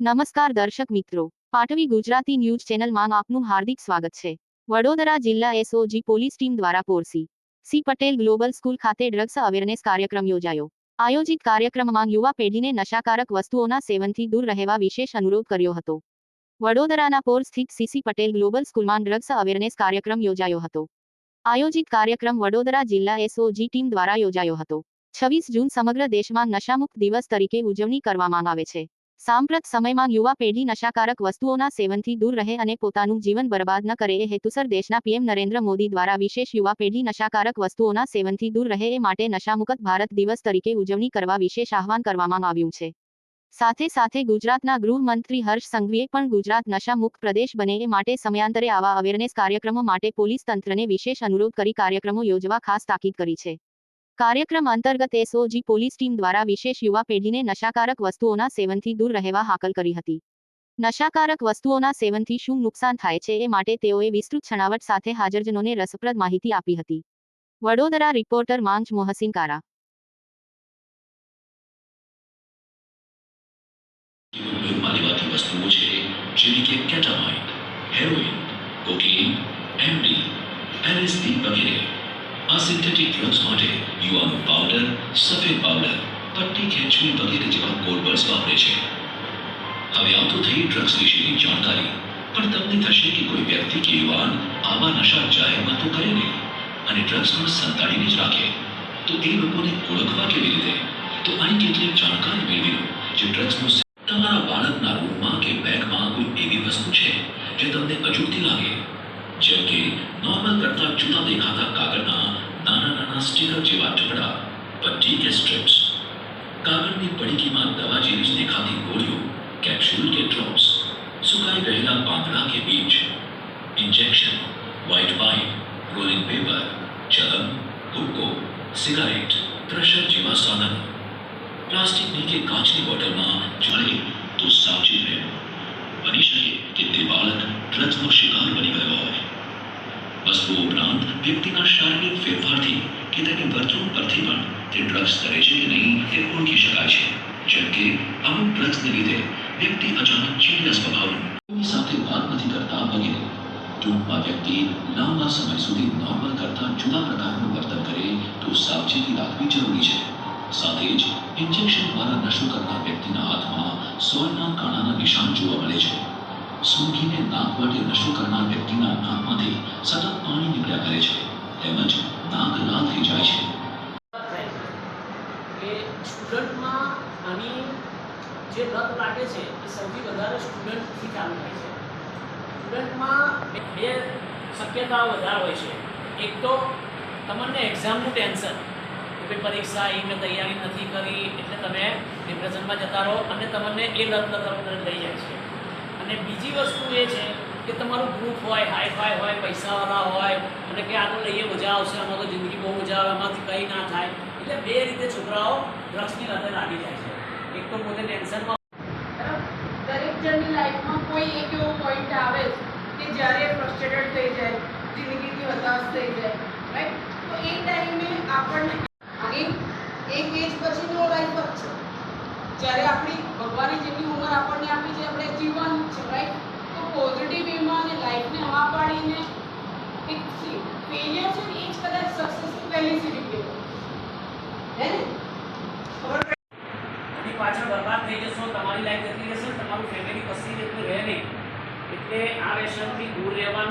નમસ્કાર દર્શક મિત્રો. પાટવી ગુજરાતી ન્યૂઝ ચેનલમાં આપનું હાર્દિક સ્વાગત છે. વડોદરા જિલ્લા એસઓજી પોલીસ ટીમ દ્વારા પોરસી. સી પટેલ ગ્લોબલ સ્કૂલ ખાતે ડ્રગ્સ અવેરનેસ કાર્યક્રમ યોજાયો. આયોજિત કાર્યક્રમમાં યુવા પેઢીને નશાકારક વસ્તુઓના સેવનથી દૂર રહેવા વિશેષ અનુરોધ કર્યો હતો. વડોદરાના પોર સ્થિત સીસી પટેલ ગ્લોબલ સ્કૂલમાં ડ્રગ્સ અવેરનેસ કાર્યક્રમ યોજાયો હતો. આયોજિત કાર્યક્રમ વડોદરા જિલ્લા એસઓજી ટીમ દ્વારા યોજાયો હતો. છવ્વીસ જૂન સમગ્ર દેશમાં નશામુક્ત દિવસ તરીકે ઉજવણી કરવામાં આવે છે. સાંપ્રત સમયમાં યુવા પેઢી નશાકારક વસ્તુઓના સેવનથી દૂર રહે અને પોતાનું જીવન બરબાદ ન કરે એ હેતુસર દેશના પીએમ નરેન્દ્ર મોદી દ્વારા વિશેષ યુવા પેઢી નશાકારક વસ્તુઓના સેવનથી દૂર રહે એ માટે નશામુક્ત ભારત દિવસ તરીકે ઉજવણી કરવા વિશેષ આહવાન કરવામાં આવ્યું છે. સાથે સાથે ગુજરાતના ગૃહમંત્રી હર્ષ સંઘવીએ પણ ગુજરાત નશામુક્ત પ્રદેશ બને એ માટે સમયાંતરે આવા અવેરનેસ કાર્યક્રમો માટે પોલીસ તંત્રને વિશેષ અનુરોધ કરી કાર્યક્રમો યોજવા ખાસ તાકીદ કરી છે. કાર્યક્રમ અંતર્ગત એસઓજી પોલીસ ટીમ દ્વારા વિશેષ યુવા પેઢીને નશાકારક વસ્તુઓના સેવનથી દૂર રહેવા હાકલ કરી હતી. નશાકારક વસ્તુઓના સેવનથી શું નુકસાન થાય છે એ માટે તેઓએ વિસ્તૃત છણાવટ સાથે હાજરજનોને રસપ્રદ માહિતી આપી હતી. વડોદરા રિપોર્ટર માંચ મોહસિન કારા વગેરે. આ સિન્થેટિક ડ્રગ્સ માટે યુવાનો પાવડર સફેદ પાવડર પટ્ટી ખેંચવી વગેરે જેવા કોડવર્ડ્સ વાપરે છે. હવે આ થઈ ડ્રગ્સ વિશેની જાણકારી, પણ તમને થશે કે કોઈ વ્યક્તિ કે યુવાન આવા નશા જાહેરમાં તો કરે નહીં અને ડ્રગ્સ પણ સંતાડીને જ રાખે. તો એ લોકોને ઓળખવા કેવી રીતે? તો અહીં કેટલીક જાણકારી મેળવી લો જે ડ્રગ્સનું તમારા બાળકના રૂમમાં કે બેગમાં કોઈ એવી વસ્તુ છે જે તમને અજુગતી લાગે જેમ કે નોર્મલ કરતાં જુદા દેખાતા કાગળના નાના સ્ટીકર જેવા ટુકડા પટ્ટી સ્ટ્રિપ્સ. કાગળની પડીકીમાં દવા જેવી જ દેખાતી ગોળીઓ, કેપ્સ્યુલ કે ડ્રોપ્સ, સુકાઈ ગયેલા પાંદડા કે બીજ. Injection, white wine, rolling paper ચલમ હુક્કો, સિગારેટ ક્રશર જેવા સાધનો. પ્લાસ્ટિકની કે કાચની બોટલમાં જાણે તો સાવચેત રહેવું કે તેની વર્તણૂક પરથી પણ. તે ડ્રગ્સ કરે છે કે નહીં તે ઓળખી શકાય છે. જેમ કે, અમુક ડ્રગ્સને લીધે વ્યક્તિ અચાનક ચીડિયા સ્વભાવનું સાથે વાત નથી કરતા વગેરે. ટૂંકમાં વ્યક્તિ લાંબા સમય સુધી નોર્મલ કરતાં જુદા પ્રકારનું વર્તન કરે તો સાવચેતી રાખવી જરૂરી છે. સાથે જ ઇન્જેક્શન દ્વારા નશો કરનાર વ્યક્તિના હાથમાં સોયના કાણાના નિશાન જોવા મળે છે. સૂંઘીને નાક માટે નશો કરનાર વ્યક્તિના નાકમાંથી સતત પાણી નીકળ્યા કરે છે. તેમજ નાક લાલ થઈ જાય છે કે સ્ટુડન્ટમાં આની જે લત લાગે છે એ સૌથી વધારે સ્ટુડન્ટથી ચાલુ થાય છે. સ્ટુડન્ટમાં બે શક્યતાઓ વધારે હોય છે. એક તો તમને એક્ઝામનું ટેન્શન, કે પરીક્ષા એ મેં તૈયારી નથી કરી, એટલે તમે ડિપ્રેશનમાં જતા રહો અને તમને એ લત તરફ લઈ જાય છે. અને બીજી વસ્તુ એ છે તમારું ગ્રુપ હોય હાઈ ફાઈ હોય, પૈસાવાળા હોય, અને કે આ તો લઈએ, મજા આવશે, આમાં તો જિંદગી બહુ મજા આવે એમાંથી કંઈ ના થાય. એટલે બે રીતે છોકરાઓ ડ્રગ્સની લતે લાગી જાય છે. એક તો પોતે ટેન્શનમાં દરેક જણની લાઈફમાં કોઈ એક એવો પોઈન્ટ આવે છે કે જ્યારે ફ્રસ્ટ્રેટેડ થઈ જાય, જિંદગીથી હતાશ થઈ જાય રાઈટ તો એ ટાઈમે આપણને એક એક એજ પછીનો લાઈફ જ છે. જ્યારે આપણી ભગવાને જેટલી ઉંમર આપણને આપી છે, આપણે જીવવાનું છે રાઈટ તો પોઝિટિવ વેમાં અને લાઈફને હવા પાડીને એક ફેલિયર છે ને એ જ કદાચ સક્સેસની પહેલી સીડી કહેવાય હે ને? પાછળ બરબાદ થઈ જશો, તમારી લાઈફ જતી રહેશે, તમારું ફેમિલી કશી રીતનું રહે નહીં. એટલે આ વ્યસનથી દૂર રહેવાનું